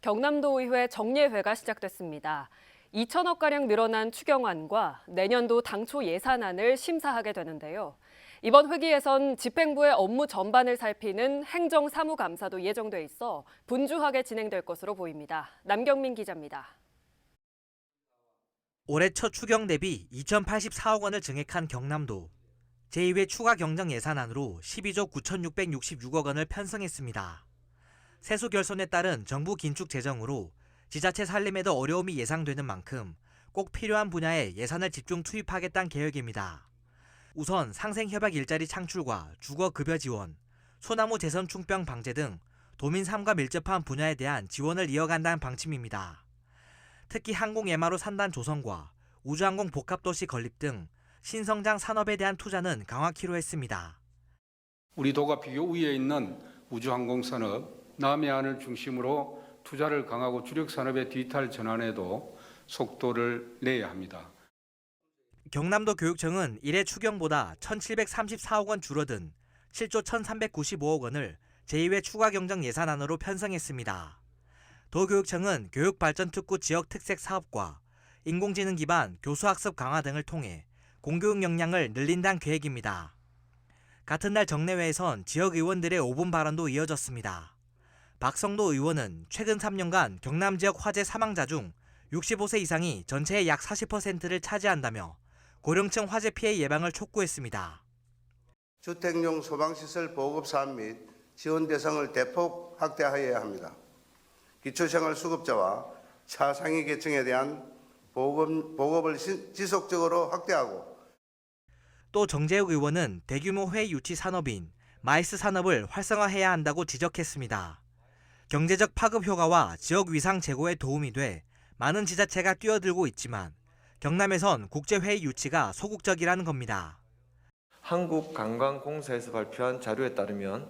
경남도 의회 정례회가 시작됐습니다. 2천억가량 늘어난 추경안과 내년도 당초 예산안을 심사하게 되는데요. 이번 회기에선 집행부의 업무 전반을 살피는 행정사무감사도 예정돼 있어 분주하게 진행될 것으로 보입니다. 남경민 기자입니다. 올해 첫 추경 대비 2,084억 원을 증액한 경남도. 제2회 추가 경정 예산안으로 12조 9,666억 원을 편성했습니다. 세수 결손에 따른 정부 긴축 재정으로 지자체 살림에도 어려움이 예상되는 만큼 꼭 필요한 분야에 예산을 집중 투입하겠다는 계획입니다. 우선 상생협약 일자리 창출과 주거급여 지원, 소나무 재선 충병 방제 등 도민 삶과 밀접한 분야에 대한 지원을 이어간다는 방침입니다. 특히 항공 MRO 산단 조성과 우주항공 복합도시 건립 등 신성장 산업에 대한 투자는 강화키로 했습니다. 우리 도가 비교 우위에 있는 우주항공 산업, 남해안을 중심으로 투자를 강하고 주력 산업의 디지털 전환에도 속도를 내야 합니다. 경남도 교육청은 일해 추경보다 1,734억 원 줄어든 7조 1,395억 원을 제2회 추가 경정 예산안으로 편성했습니다. 도교육청은 교육발전특구 지역 특색 사업과 인공지능 기반 교수학습 강화 등을 통해 공교육 역량을 늘린다는 계획입니다. 같은 날 정례회에선 지역 의원들의 5분 발언도 이어졌습니다. 박성도 의원은 최근 3년간 경남 지역 화재 사망자 중 65세 이상이 전체의 약 40%를 차지한다며 고령층 화재 피해 예방을 촉구했습니다. 주택용 소방시설 보급 사업 및 지원 대상을 대폭 확대하여야 합니다. 기초생활 수급자와 차상위 계층에 대한 보급, 보급을 시- 지속적으로 확대하고 또 정재욱 의원은 대규모 회의 유치 산업인 마이스 산업을 활성화해야 한다고 지적했습니다. 경제적 파급 효과와 지역 위상 제고에 도움이 돼 많은 지자체가 뛰어들고 있지만 경남에선 국제회의 유치가 소극적이라는 겁니다. 한국관광공사에서 발표한 자료에 따르면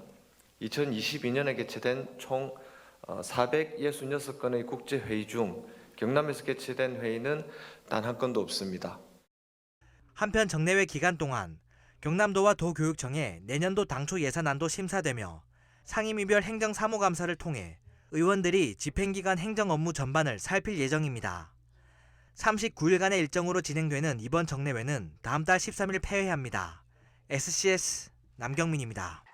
2022년에 개최된 총 466건의 국제회의 중 경남에서 개최된 회의는 단 한 건도 없습니다. 한편 정례회 기간 동안 경남도와 도교육청의 내년도 당초 예산안도 심사되며 상임위별 행정 사무감사를 통해 의원들이 집행기관 행정 업무 전반을 살필 예정입니다. 39일간의 일정으로 진행되는 이번 정례회는 다음 달 13일 폐회합니다. SCS 남경민입니다.